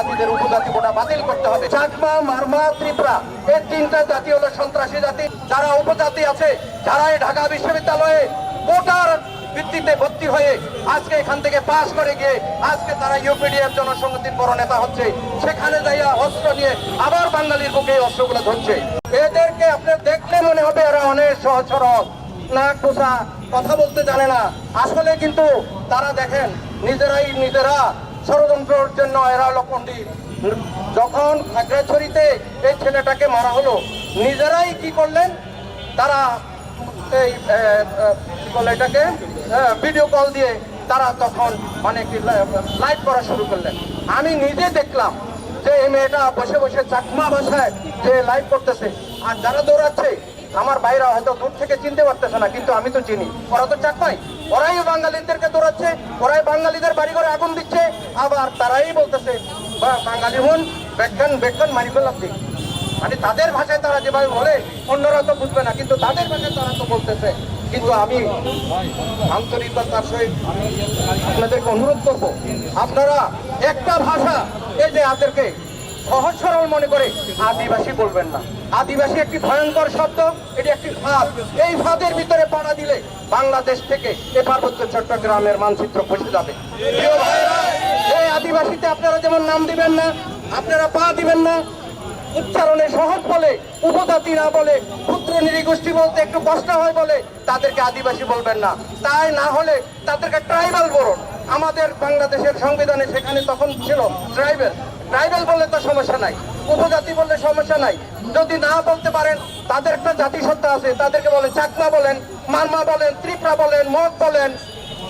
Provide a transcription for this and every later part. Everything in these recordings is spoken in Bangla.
উপজাতিদের উপজাতি কোটা বাতিল করতে হবে। চাকমা, মারমা, ত্রিপুরা এই তিনটা জাতি হলো সন্ত্রাসী জাতি। যারা উপজাতি আছে যারা ঢাকা বিশ্ববিদ্যালয়ে কোটার ভিত্তিতে ভর্তি হয়ে আজকে এখান থেকে পাশ করে গিয়ে আজকে তারা ইউপিডিএফ জনসংহতির বড় নেতা হচ্ছে। সেখানে যাইয়া অস্ত্র নিয়ে আবার বাঙালির বুকে অস্ত্রগুলো ধরছে। এদেরকে আপনার দেখলে মনে হবে এরা অনেক সহজ সরল। নাক কথা বলতে জানে না। আসলে কিন্তু তারা দেখেন, নিজেরাই নিজেরা ষড়যন্ত্রের জন্য এরা হলো পণ্ডিত। যখন খাগড়াছড়িতে এই ছেলেটাকে মারা হলো, নিজেরাই কি করলেন? তারা এই বলে এটাকে? ভিডিও কল দিয়ে তারা তখন মানে কি লাইভ করা শুরু করলেন। আমি নিজে দেখলাম যে এই মেয়েটা বসে বসে চাকমা ভাষায় যে লাইভ করতেছে। আর যারা দৌড়াচ্ছে, আমার বাইরা হয়তো দূর থেকে চিনতে পারতেছে না, কিন্তু আমি তো চিনি। ওরা তো চাকমাই। ওরাই বাঙালিদেরকে দৌড়াচ্ছে, ওরাই বাঙালিদের বাড়ি ঘরে আগুন দিচ্ছে আবার তারাই বলতেছে, "বা- বাঙালি হন মারি ফেলাম দিক মানে তাদের ভাষায় তারা যেভাবে বলে, অন্যরা তো বুঝবে না, কিন্তু তাদের ভাষায় তারা তো বলতেছে। কিন্তু আমি আন্তরিকতার সহিত আপনাদেরকে অনুরোধ করব, আপনারা একটা ভাষা এই যে আপনাদেরকে সহজ সরল মনে করে আদিবাসী বলবেন না। আদিবাসী একটি ভয়ঙ্কর শব্দ, এটি একটি ফাঁদ এই ফাঁদের ভিতরে পাড়া দিলে বাংলাদেশ থেকে এ পার্বত্য চট্টগ্রামের মানচিত্র বসে যাবে। আদিবাসীতে আপনারা যেমন নাম দিবেন না, আপনারা পা দিবেন না। উচ্চারণে সহজ বলে, উপজাতি না বলে, ক্ষুদ্র নৃগোষ্ঠী বলতে একটু কষ্ট হয় বলে, তাদেরকে আদিবাসী বলবেন না। তাই না হলে তাদেরকে ট্রাইবাল বলুন। আমাদের বাংলাদেশের সংবিধানে সেখানে তখন ছিল ট্রাইবেল। ট্রাইবেল বললে তো সমস্যা নাই। উপজাতি বললে সমস্যা নাই। যদি না বলতে পারেন, তাদের একটা জাতিসত্তা আছে, তাদেরকে বলেন চাকমা বলেন, মারমা বলেন, ত্রিপুরা বলেন, মগ বলেন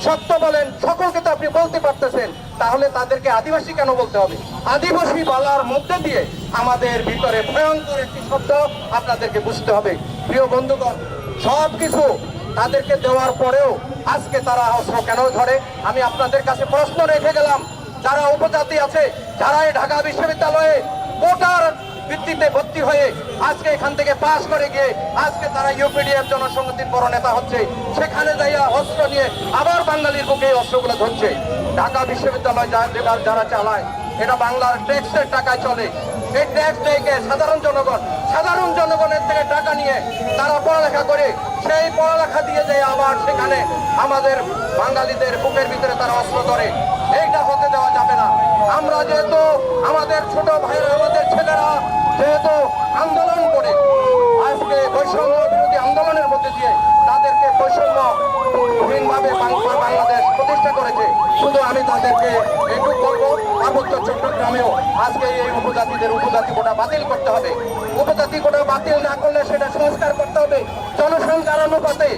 সত্য বলেন, সকলকে তো আপনি বলতে পারতেছেন, তাহলে তাদেরকে আদিবাসী কেন বলতে হবে? আদিবাসী বলার মধ্যে দিয়ে আমাদের ভিতরে ভয়ঙ্কর একটি শব্দ আপনাদেরকে বুঝতে হবে। প্রিয় বন্ধুগণ সব কিছু তাদেরকে দেওয়ার পরেও আজকে তারা অস্ত্র কেন ধরে? আমি আপনাদের কাছে প্রশ্ন রেখে গেলাম, যারা উপজাতি আছে, যারা এই ঢাকা বিশ্ববিদ্যালয়ে কোটার ভিত্তিতে ভর্তি হয়ে আজকে এখান থেকে পাশ করে গিয়ে আজকে তারা ইউপিডিএফ জনসংহতির বড় নেতা হচ্ছে। সেখানে যাইয়া অস্ত্র নিয়ে আবার বাঙালির বুকে অস্ত্রগুলো ধরছে। ঢাকা বিশ্ববিদ্যালয় যারা চালায়, এটা বাংলার ট্যাক্সের টাকায় চলে। এই ট্যাক্স থেকে সাধারণ জনগণ, সাধারণ জনগণের থেকে টাকা নিয়ে তারা পড়ালেখা করে, সেই পড়ালেখা দিয়ে যায় আবার সেখানে আমাদের বাঙালিদের বুকের ভিতরে তারা অস্ত্র ধরে। এইটা হতে দেওয়া যাবে না। আমরা যেহেতু আমাদের ছোট ভাইরা আমাদের ছেলেরা যেহেতু আন্দোলন করে, আজকে বৈষম্য বিরোধী আন্দোলনের মধ্যে দিয়ে তাদেরকে বৈষম্যহীনভাবে বাংলাদেশ প্রতিষ্ঠা করেছে। শুধু আমি তাদেরকে একটু বলব পার্বত্য চট্টগ্রামেও আজকে এই উপজাতিদের উপজাতি কোটা বাতিল করতে হবে। উপজাতি কোটা বাতিল না করলে সেটা সংস্কার করতে হবে। জনসংখ্যার অনুপাতে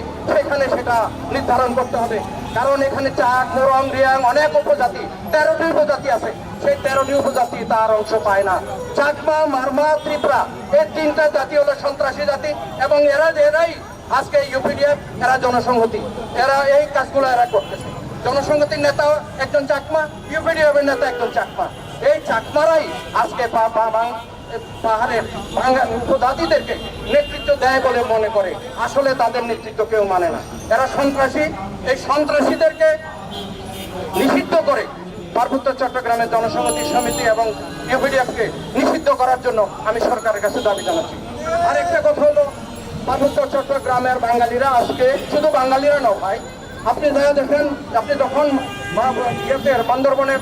সেখানে সেটা নির্ধারণ করতে হবে। কারণ এখানে চাক, মোরং, রিয়াং অনেক উপজাতি, তেরোটি উপজাতি আছে। সেই তেরোটি উপজাতি তার অংশ পায় না। চাকমা, মারমা, ত্রিপুরা, এই তিনটা জাতি হলো সন্ত্রাসী জাতি এবং এরা এরাই আজকে ইউপিডিএফ, এরা জনসংহতি। এরা এই কাজগুলো এরা করতেছে। জনসংহতির নেতা একজন চাকমা ইউপিডিএফ এর নেতা একজন চাকমা। এই চাকমারাই আজকে পা- পা- বাং- পাহাড়ের বাঙা- উপজাতিদেরকে নেতৃত্ব দেয় বলে মনে করে। আসলে তাদের নেতৃত্ব কেউ মানে না। এরা সন্ত্রাসী। এই সন্ত্রাসীদেরকে নিষিদ্ধ করে পার্বত্য চট্টগ্রামের জনসংহতি সমিতি এবং ইউপিডিএফকে নিষিদ্ধ করার জন্য আমি সরকারের কাছে দাবি জানাচ্ছি। আরেকটা কথা হলো, পার্বত্য চট্টগ্রামের বাঙালিরা আজকে শুধু বাঙালিরা নয় ভাই, আপনি যা দেখেন, আপনি যখন বা- বা- ইয়েতে, বান্দরবনের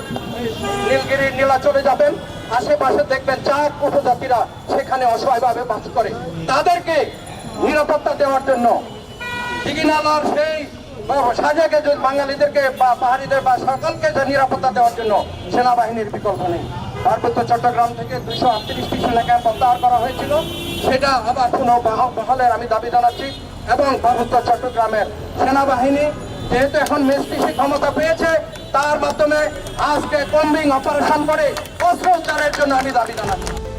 নীলগিরি, নীলাচলে যাবেন আশেপাশে দেখবেন চার উপজাতিরা সেখানে অসহায়ভাবে বাস করে। তাদেরকে নিরাপত্তা দেওয়ার জন্য দিঘিনালার সেই সাজাকে যদি বাঙালিদেরকে বা পাহাড়িদের বা সকলকে যে নিরাপত্তা দেওয়ার জন্য সেনাবাহিনীর বিকল্প নেই। পার্বত্য চট্টগ্রাম থেকে দুইশো আটত্রিশটি সেনা ক্যাম্প প্রত্যাহার করা হয়েছিল। সেটা আবার বহাল- বহালের আমি দাবি জানাচ্ছি এবং পার্বত্য চট্টগ্রামের সেনাবাহিনী যেহেতু এখন মেসপিসি ক্ষমতা পেয়েছে তার মাধ্যমে আজকে কম্বিং অপারেশন করে অস্ত্র উদ্ধারের জন্য আমি দাবি জানাচ্ছি।